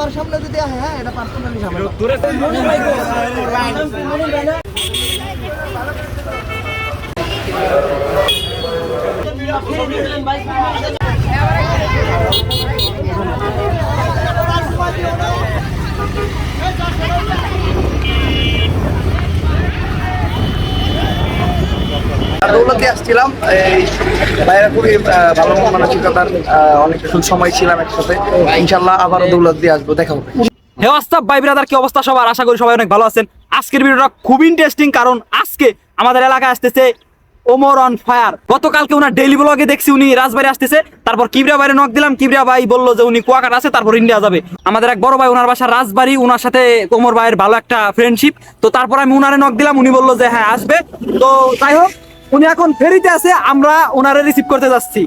আমার সামনে যদি আহে হ্যাঁ এটা পার্সোনালি ঝামেলা। আসছিলাম। বাইরে খুবই ভালো মানসিকতার সময় ছিলাম একসাথে। ইনশাল্লাহ আবারও দৌলত দিয়ে আসব, দেখা হবে। হে ভাই ব্রাদার, কি অবস্থা সবার? আশা করি সবাই অনেক ভালো আছেন। আজকের ভিডিওটা খুব ইন্টারেস্টিং কারণ আজকে আমাদের এলাকায় আসতেছে ওমর অন ফায়ার। গতকালকে ওনার ডেইলি ব্লগে দেখছি উনি রাজবাড়ি আসতেছে। তারপর কিবরিয়া বাইরে নক দিলাম। কিবরিয়া ভাই বলল যে উনি কুয়াকাটা আছে, তারপর ইন্ডিয়া যাবে। আমাদের এক বড় ভাই, ওনার বাসা রাজবাড়ি, ওনার সাথে ওমর ভাইয়ের ভালো একটা ফ্রেন্ডশিপ তো তারপর আমি উনারে নক দিলাম। উনি বলল যে হ্যাঁ আসবে। তো যাই হোক উনি এখন ফেরিতে আছে আমরা ওনারে রিসিভ করতে যাচ্ছি।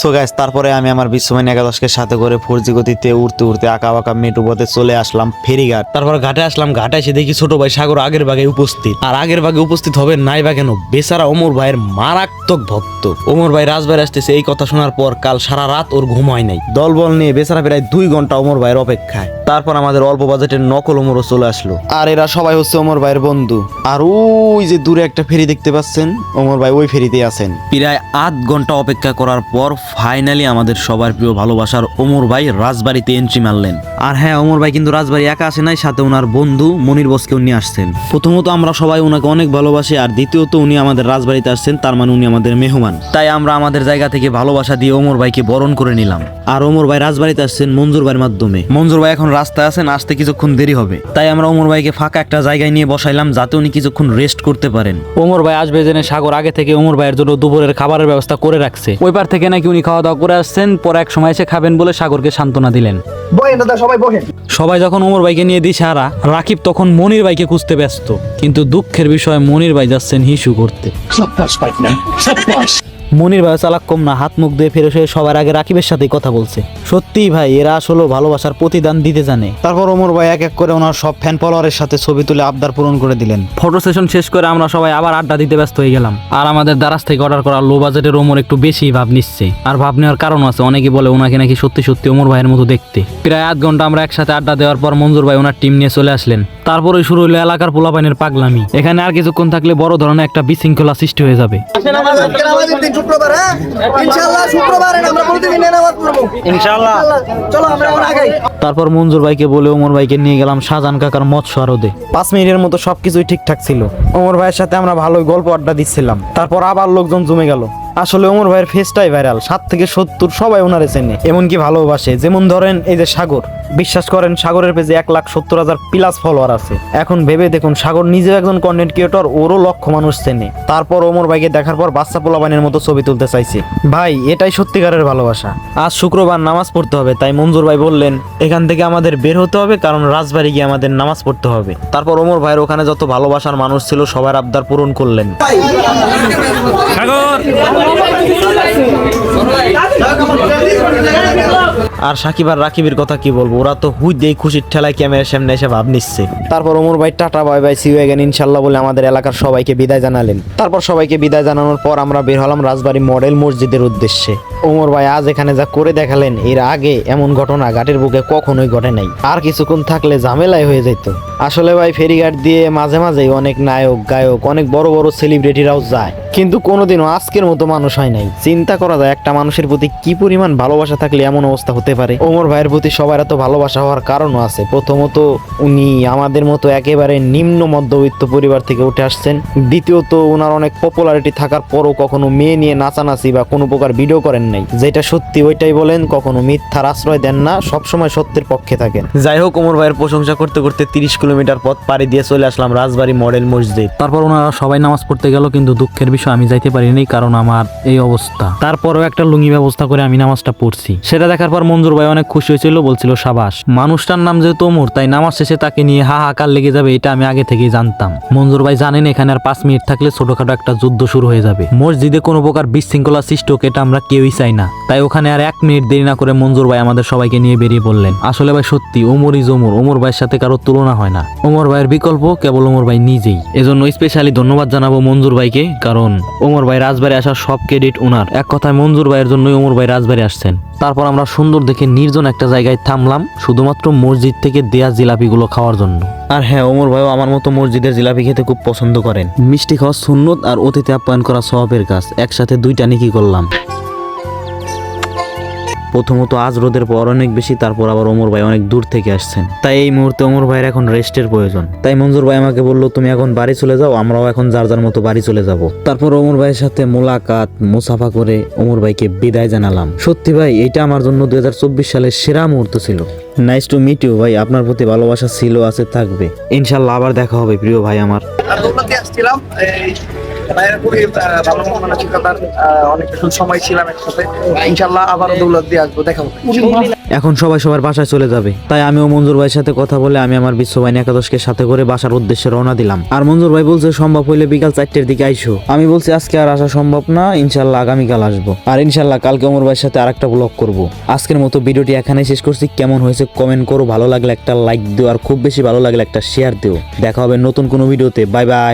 সো গাইস তারপরে আমি আমার বিশ্বমাইন একাদশকে সাথে করে ফোর জি গতিতে উড়তে উড়তে আঁকা বাঁকা মেটু পথে চলে আসলাম ফেরিঘাট। তারপর ঘাটে আসলাম ঘাটে এসে দেখি ছোট ভাই সাগর আগের ভাগে উপস্থিত। আর আগের ভাগে উপস্থিত হবে নাই বা কেন? বেচারা ওমর ভাইয়ের মারাত্মক ভক্ত। ওমর ভাই রাজবাড়ি আসতেছে এই কথা শোনার পর কাল সারা রাত ওর ঘুম হয় নাই। দলবল নিয়ে বেচারা প্রায় দুই ঘণ্টা ওমর ভাইয়ের অপেক্ষায়। তারপর আমাদের অল্প বাজেটের নকল ওমরও চলে আসলো। আর এরা সবাই হচ্ছে ওমর ভাইয়ের বন্ধু। আর ওই যে দূরে একটা ফেরি দেখতে পাচ্ছেন ওমর ভাই ওই ফেরিতে আছেন। প্রায় আধ ঘণ্টা অপেক্ষা করার পর ফাইনালি আমাদের সবার প্রিয় ভালোবাসার ওমর ভাই রাজবাড়িতে এন্ট্রি মারলেন। আর হ্যাঁ ওমর ভাই কিন্তু রাজবাড়ি একা আসে নাই সাথে ওনার বন্ধু মনির বসকেও নিয়ে আসছেন। প্রথমত আমরা সবাই ওনাকে অনেক ভালোবাসি আর দ্বিতীয়ত উনি আমাদের রাজবাড়িতে আসছেন তার মানে উনি আমাদের মেহমান। তাই আমরা আমাদের জায়গা থেকে ভালোবাসা দিয়ে ওমর ভাইকে বরণ করে নিলাম। আর ওমর ভাই রাজবাড়িতে আসছেন মঞ্জুর ভাইয়ের মাধ্যমে। মঞ্জুর ভাই এখন রাস্তায় আছেন আসতে কিছুক্ষণ দেরি হবে। তাই আমরা ওমর ভাইকে ফাঁকা একটা জায়গায় নিয়ে বসাইলাম যাতে উনি কিছুক্ষণ রেস্ট করতে পারেন। ওমর ভাই আসবে জেনে সাগর আগে থেকে ওমর ভাইয়ের জন্য দুপুরের খাবারের ব্যবস্থা করে রাখছে। ওই পার থেকে নাকি উনি খাওয়া দাওয়া করে আসছেন পরে এক সময় এসে খাবেন বলে সাগরকে সান্ত্বনা দিলেন। দাদা সবাই যখন ওমর ভাইকে নিয়ে দিশাহারা রাকিব তখন মনির ভাইকে খুঁজতে ব্যস্ত। কিন্তু দুঃখের বিষয়ে মনির ভাই যাচ্ছেন হিসু করতে। মনির ভাই চালাক কম না হাত মুখ দিয়ে ফেরে এসে সবার আগে রাকিবের সাথে কথা বলছে। সত্যিই ভাই এরা আসলে ভালোবাসার প্রতিদান দিতে জানে। তারপর ওমর ভাই এক এক করে ওনার সব ফ্যান ফলোয়ারের সাথে ছবি তুলে আবদার পূরণ করে দিলেন। ফটো সেশন শেষ করে আমরা সবাই আবার আড্ডা দিতে ব্যস্ত হয়ে গেলাম। আর আমাদের দারাজ থেকে অর্ডার করা লো বাজেটের ওমর একটু বেশি ভাব নিচ্ছে। আর ভাব নেওয়ার কারণ আছে অনেকে বলে ওনাকে নাকি সত্যি সত্যি ওমর ভাইয়ের মতো দেখতে। প্রায় আধ ঘণ্টা আমরা একসাথে আড্ডা দেওয়ার পর মঞ্জুর ভাই ওনার টিম নিয়ে চলে আসলেন। তারপরে শুরু হলো এলাকার পোলাপাইনের পাগলামি। এখানে আর কিছুক্ষণ থাকলে বড় ধরনের একটা বিশৃঙ্খলা সৃষ্টি হয়ে যাবে। শুক্রবার হ্যাঁ? শুক্রবার আমরা প্রতিদিন নামাজ পড়ব চলো আমরা এখন আগাই। তারপর মঞ্জুর ভাইকে বলে ওমর ভাইকে নিয়ে গেলাম শাহজান কাকার মৎস্য আরদে। পাঁচ মিনিটের মতো সবকিছুই ঠিকঠাক ছিল। ওমর ভাইয়ের সাথে আমরা ভালোই গল্প আড্ডা দিচ্ছিলাম। তারপর আবার লোকজন জমে গেল। আসলে ওমর ভাইয়ের ফেসটাই ভাইরাল সাত থেকে সত্তর সবাই ওনারে চেনে। এমনকি ভালোবাসে। যেমন ধরেন, এই যে সাগর। বিশ্বাস করেন, সাগরের পেজে এক লাখ সত্তর হাজার প্লাস ফলোয়ার আছে। এখন ভেবে দেখুন, সাগর নিজেও একজন কন্টেন্ট ক্রিয়েটর ওরও লক্ষ মানুষ চেনে। তারপর ওমর ভাইকে দেখার পর বাচ্চা পোলাবানের মতো ছবি তুলতে চাইছে। ভাই, এটাই সত্যিকারের ভালোবাসা। আজ শুক্রবার নামাজ পড়তে হবে, তাই মঞ্জুর ভাই বললেন, এখান থেকে আমাদের বের হতে হবে, কারণ রাজবাড়ি গিয়ে আমাদের নামাজ পড়তে হবে। তারপর ওমর ভাইয়ের ওখানে যত ভালোবাসার মানুষ ছিল, সবার আবদার পূরণ করলেন। আর সাকিব আর রাকিবের কথা কি বলব? ওরা তো হুই দেই খুশির ঠেলায় ক্যামেরার সামনে এসে ভাব নিচ্ছে। তারপর ওমর ভাই, tata, bye bye see you again ইনশাল্লাহ বলে আমাদের এলাকার সবাইকে বিদায় জানালেন। তারপর সবাইকে বিদায় জানানোর পর আমরা বের হলাম রাজবাড়ি মডেল মসজিদের উদ্দেশ্যে। ওমর ভাই, আজ এখানে যা করে দেখালেন, এর আগে এমন ঘটনা ঘাটের বুকে কখনোই ঘটে নাই। আর কিছুক্ষণ থাকলে ঝামেলাই হয়ে যেত। আসলে ভাই, ফেরিঘাট দিয়ে মাঝে মাঝেই অনেক নায়ক, গায়ক, অনেক বড় বড় সেলিব্রিটিরাও যায়। কিন্তু কোনোদিনও আজকের মতো মানুষ হয় নাই। চিন্তা করা যায়, একটা মানুষের প্রতি কি পরিমাণ ভালোবাসা থাকলে এমন অবস্থা হতে পারে? ওমর ভাইয়ের প্রতি সবার এত ভালোবাসা হওয়ার কারণও আছে। প্রথমত, উনি আমাদের মতো একেবারে নিম্ন মধ্যবিত্ত পরিবার থেকে উঠে আসছেন। দ্বিতীয়ত ওনার অনেক পপুলারিটি থাকার পরও কখনো মেয়ে নিয়ে নাচানাচি বা কোনো প্রকার ভিডিও করেন নাই। যেটা সত্যি ওইটাই বলেন কখনো মিথ্যার আশ্রয় দেন না সবসময় সত্যের পক্ষে থাকেন। যাই হোক ওমর ভাইয়ের প্রশংসা করতে করতে তিরিশ কিলোমিটার পথ পাড়ি দিয়ে চলে আসলাম রাজবাড়ি মডেল মসজিদ। তারপর ওনারা সবাই নামাজ পড়তে গেল কিন্তু দুঃখের বিষয় আমি যাইতে পারিনি কারণ আমার এই অবস্থা। তারপরও একটা লুঙ্গি ব্যবস্থা করে আমি নামাজটা পড়ছি। সেটা দেখার পর মঞ্জুর ভাই অনেক খুশি হয়েছিল বলছিল সাবাস মানুষটার নাম যেহেতু ওমর তাই নামাজ শেষে তাকে নিয়ে হাহাকার লেগে যাবে এটা আমি আগে থেকেই জানতাম। মঞ্জুর ভাই জানেন এখানে আর পাঁচ মিনিট থাকলে ছোটখাটো একটা যুদ্ধ শুরু হয়ে যাবে। মসজিদে কোনো প্রকার বিশৃঙ্খলা সৃষ্টি হোক এটা আমরা কেউই চাই চাই না। তাই ওখানে আর এক মিনিট দেরি না করে মঞ্জুর ভাই আমাদের সবাইকে নিয়ে বেরিয়ে পড়লেন। আসলে ভাই সত্যি ওমর ইজ ওমর ভাইয়ের সাথে কারও তুলনা হয় না। ওমর ভাইয়ের বিকল্প কেবল ওমর ভাই নিজেই। এজন্য স্পেশালি ধন্যবাদ জানাব মঞ্জুর ভাইকে, কারণ ওমর ভাই রাজবাড়ি আসার সব ক্রেডিট ওনার। এক কথায় মঞ্জুর ভাইয়ের জন্যই ওমর ভাই রাজবাড়ি আসছেন। তারপর আমরা সুন্দর দেখে নির্জন একটা জায়গায় থামলাম, শুধুমাত্র মসজিদ থেকে দেয়া জিলাপিগুলো খাওয়ার জন্য। আর হ্যাঁ ওমর ভাইও আমার মতো মসজিদের জিলাপি খেতে খুব পছন্দ করেন। মিষ্টি খাওয়া সুন্নত আর অতিথি আপ্যায়ন করা সওয়াবের কাজ। একসাথে দুইটা নিকি করলাম। প্রথমত আজ রোদের পর অনেক বেশি, তারপর আবার ওমর ভাই অনেক দূর থেকে আসছেন। তাই এই মুহূর্তে ওমর ভাইয়ের এখন রেস্টের প্রয়োজন। তাই মঞ্জুর ভাই আমাকে বলল, তুমি এখন বাড়ি চলে যাও, আমরাও এখন যার যার মতো বাড়ি চলে যাব। তারপর ওমর ভাইয়ের সাথে মোলাকাত, মুসাফা করে ওমর ভাইকে বিদায় জানালাম। সত্যি ভাই এটা আমার জন্য দুই হাজার চব্বিশ সালের সেরা মুহূর্ত ছিল। নাইস টু মিট ইউ ভাই, আপনার প্রতি ভালোবাসা ছিল, আছে, থাকবে। ইনশাল্লাহ আবার দেখা হবে, প্রিয় ভাই আমার। আসছিলাম এখন সবাই সবার বাসায় চলে যাবে, তাই আমিও মঞ্জুর ভাইয়ের সাথে কথা বলে আমি আমার বিশ্ববাহিনী একাদশকে সাথে করে বাসার উদ্দেশ্যে রওনা দিলাম। আর মঞ্জুর ভাই বলছে, সম্ভব হইলে বিকাল চারটের দিকে আইসো। আমি বলছি, আজকে আর আসা সম্ভব না ইনশাল্লাহ আগামীকাল আসব। আর ইনশাল্লাহ কালকে অমর ভাইয়ের সাথে আরেকটা ব্লগ করব। আজকের মতো ভিডিওটি এখানে শেষ করছি। কেমন হয়েছে কমেন্ট করো, ভালো লাগলে একটা লাইক দিও, আর খুব বেশি ভালো লাগলে একটা শেয়ার দিও। দেখা হবে নতুন কোনো ভিডিওতে। Bye bye.